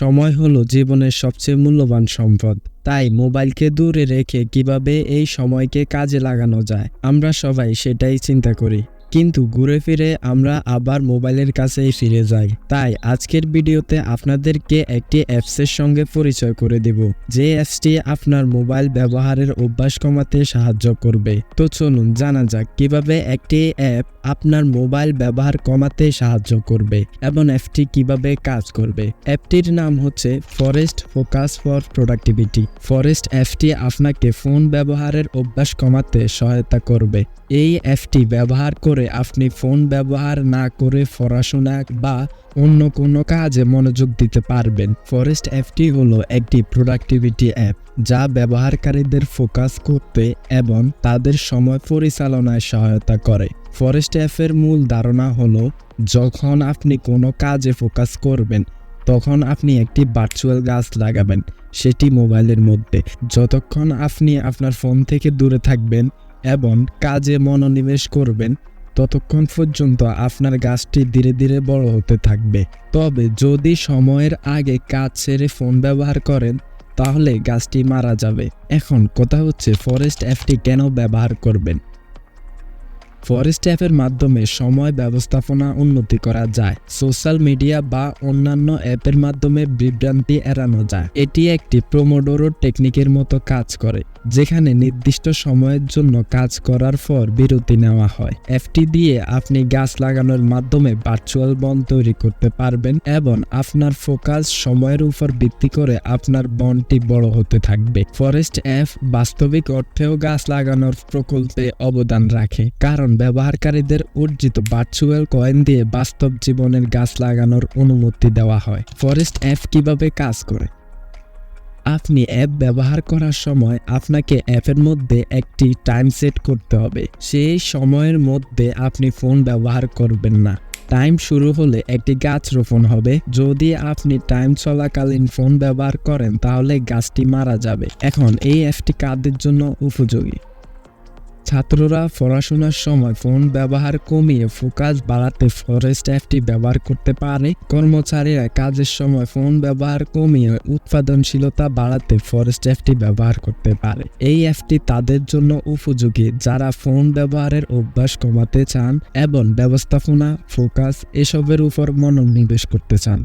সময় হলো জীবনের সবচেয়ে মূল্যবান সম্পদ। তাই মোবাইলকে দূরে রেখে কীভাবে এই সময়কে কাজে লাগানো যায়, আমরা সবাই সেটাই চিন্তা করি। কিন্তু ঘুরে ফিরে আমরা আবার মোবাইলের কাছেই ফিরে যাই। তাই আজকের ভিডিওতে আপনাদেরকে একটি অ্যাপসের সঙ্গে পরিচয় করে দেব, যে অ্যাপসটি আপনার মোবাইল ব্যবহারের অভ্যাস কমাতে সাহায্য করবে। তো চলুন জানা যাক কীভাবে একটি অ্যাপ আপনার মোবাইল ব্যবহার কমাতে সাহায্য করবে এবং অ্যাপটি কীভাবে কাজ করবে। অ্যাপটির নাম হচ্ছে forest focus for productivity forest অ্যাপটি আপনাকে ফোন ব্যবহারের অভ্যাস কমাতে সহায়তা করবে। এই অ্যাপটি ব্যবহার করে আপনি ফোন ব্যবহার না করে পড়াশোনা বা অন্য কোনো কাজে মনোযোগ দিতে পারবেন। ফরেস্ট অ্যাপটি হলো একটি প্রোডাক্টিভিটি অ্যাপ যা ব্যবহারকারীদের ফোকাস করতে এবং তাদের সময় পরিচালনায় সহায়তা করে। ফরেস্ট অ্যাপের মূল ধারণা হলো, যখন আপনি কোনো কাজে ফোকাস করবেন, তখন আপনি একটি ভার্চুয়াল গাছ লাগাবেন, সেটি মোবাইলের মধ্যে। যতক্ষণ আপনি আপনার ফোন থেকে দূরে থাকবেন এবং কাজে মনোনিবেশ করবেন ততক্ষণ পর্যন্ত আপনার গাছটি ধীরে ধীরে বড় হতে থাকবে। তবে যদি সময়ের আগে কাজ ছেড়ে ফোন ব্যবহার করেন, তাহলে গাছটি মারা যাবে। এখন কথা হচ্ছে ফরেস্ট অ্যাপটি কেন ব্যবহার করবেন? ফরেস্ট অ্যাপের মাধ্যমে সময় ব্যবস্থাপনা উন্নতি করা যায়। সোশ্যাল মিডিয়া বা অন্যান্য অ্যাপের মাধ্যমে বিভ্রান্তি এড়ানো যায়। এটি একটি প্রোমোডোরো টেকনিকের মতো কাজ করে। যেখানে নির্দিষ্ট সময়ের জন্য কাজ করার পর বিরতি নেওয়া হয়। অ্যাপটি দিয়ে আপনি গাছ লাগানোর মাধ্যমে ভার্চুয়াল বন তৈরি করতে পারবেন এবং আপনার ফোকাস সময়ের উপর ভিত্তি করে আপনার বনটি বড় হতে থাকবে। ফরেস্ট অ্যাপ বাস্তবিক অর্থেও গাছ লাগানোর প্রকল্পে অবদান রাখে, কারণ ব্যবহারকারীদের অর্জিত ভার্চুয়াল কয়েন দিয়ে বাস্তব জীবনের গাছ লাগানোর অনুমতি দেওয়া হয়। ফরেস্ট অ্যাপ কীভাবে কাজ করে? আপনি অ্যাপ ব্যবহার করার সময় আপনাকে অ্যাপের মধ্যে একটি টাইম সেট করতে হবে। সেই সময়ের মধ্যে আপনি ফোন ব্যবহার করবেন না। টাইম শুরু হলে একটি গাছ রোপণ হবে। যদি আপনি টাইম চলাকালীন ফোন ব্যবহার করেন, তাহলে গাছটি মারা যাবে। এখন এই অ্যাপটি কাদের জন্য উপযোগী? ছাত্ররা পড়াশোনার সময় ফোন ব্যবহার কমিয়ে ফোকাস বাড়াতে ফরেস্ট অ্যাপটি ব্যবহার করতে পারে। কর্মচারীরা কাজের সময় ফোন ব্যবহার কমিয়ে উৎপাদনশীলতা বাড়াতে ফরেস্ট অ্যাপটি ব্যবহার করতে পারে। এই অ্যাপটি তাদের জন্য উপযোগী, যারা ফোন ব্যবহারের অভ্যাস কমাতে চান এবং ব্যবস্থাপনা ফোকাস এসবের উপর মনোনিবেশ করতে চান।